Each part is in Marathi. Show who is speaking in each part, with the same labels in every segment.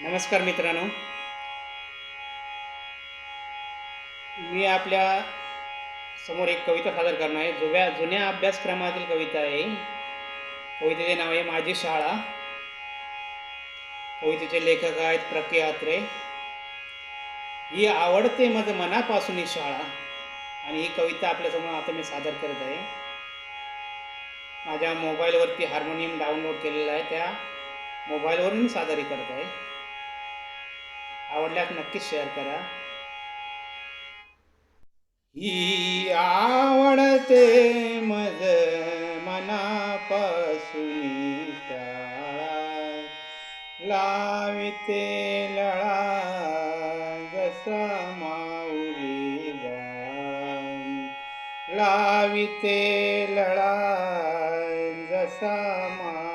Speaker 1: नमस्कार मित्रांनो. मी आपल्यासमोर एक कविता सादर करणार आहे. जुव्या जुन्या अभ्यासक्रमातील कविता आहे. कवितेचे नाव आहे माझी शाळा. कवितेचे लेखक आहेत प्रके आत्रे ही आवडते माझं मनापासून ही शाळा. आणि ही कविता आपल्यासमोर आता मी सादर करत आहे. माझ्या मोबाईलवरती हार्मोनियम डाउनलोड केलेलं आहे. त्या मोबाईलवरून मी सादरी करत आहे. आवडल्यास नक्कीच शेअर करा. ही आवडते मज मनापासून लाविते लळा जसा माऊली लाविते लळा जसा मा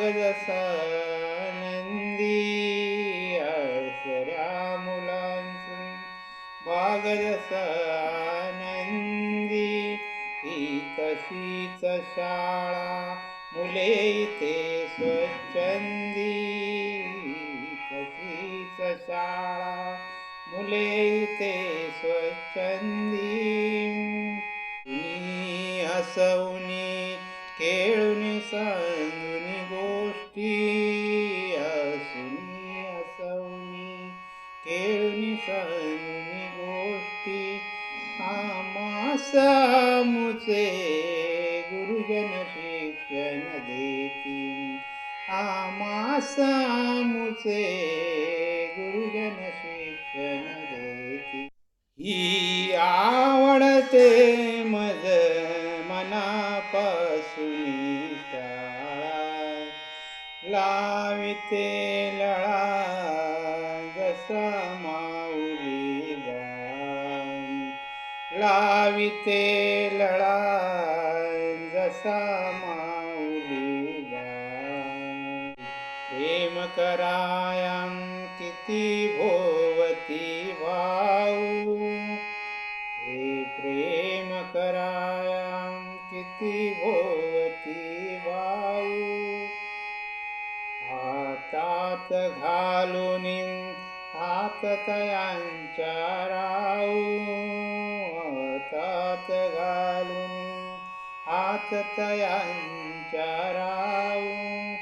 Speaker 1: जसा नंदी आसऱ्या मुलांचा बाग जसा नंदी ही तशीच शाळा मुले ते स्वच्छंदी तशीच शाळा मुले ते स्वच्छंदी कुणी हसवणी खेळून सांगून गोष्टी हसुनी हसवणी खेळून सांगून गोष्टी. आमासा मुचे गुरुजन शिक्षण देती आमासा मुचे गुरुजन शिक्षण देती ही आवडते लाविते लळा जसा माऊली लाविते लळा जसा माऊली प्रेम करायां किती भो हातात घालून हात तयांच्या राऊ हातात घालून हात तयांच्या राऊ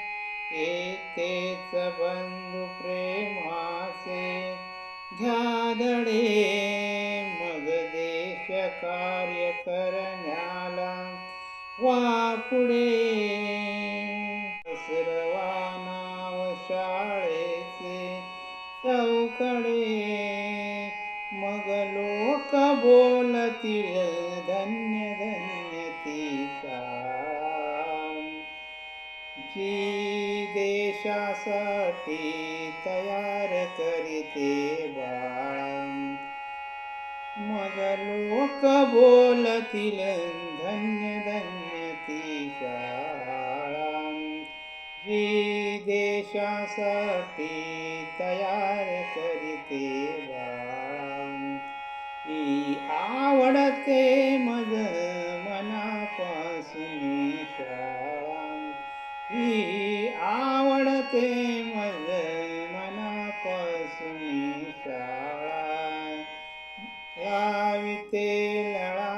Speaker 1: येतेच बंधू प्रेमासे घ्या धडे मग देश कार्य करण्याला वा पुढे लोक बोलतील धन्य धन्य ती शाळा जी देशासाठी तयार करीते बाळा मग लोक बोलतील धन्य धन्य ती शाळा जी देशासाठी तयार आवडते मज मनापासून ही आवडते मज मनापासून शाळा लाविते लळा